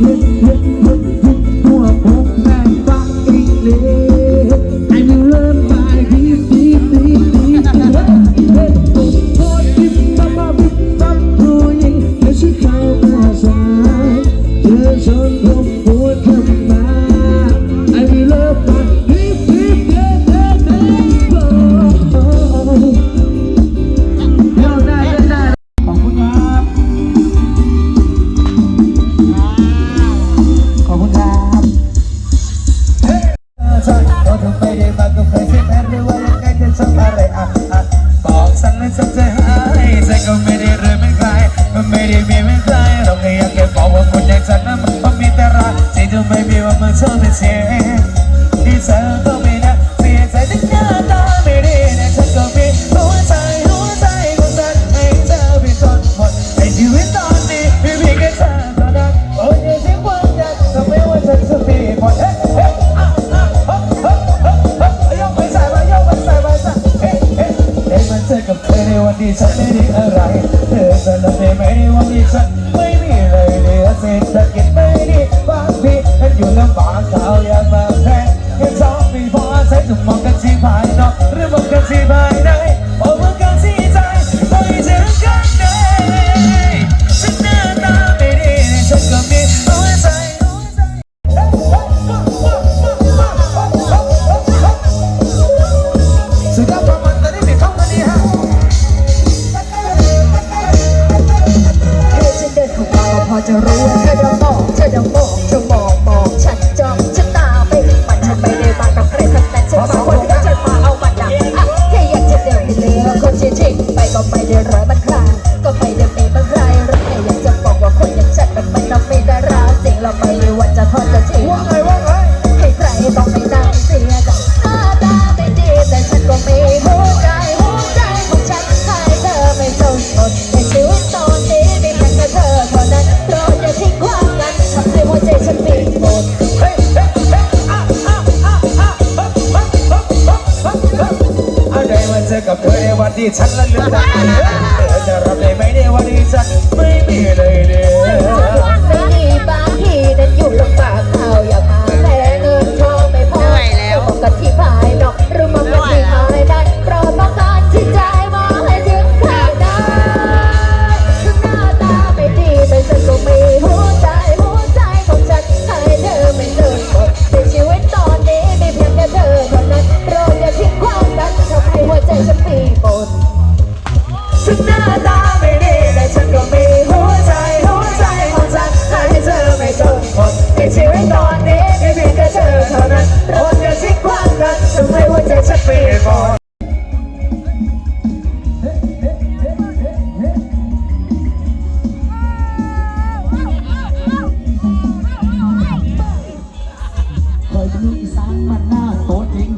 Johnson. เสีย สติหมดเฮ้เฮ้เฮ้อะอะอะอะฮึบฮึบฮึบฮึบฮึบฮึบเอาได้มาเจอกับเธอในวันที่ฉันละลืมตาเธอจะรับได้ไหมในวันที่ฉันไม่มีเลยเนี่ย อีสานมันหน้าโตเอง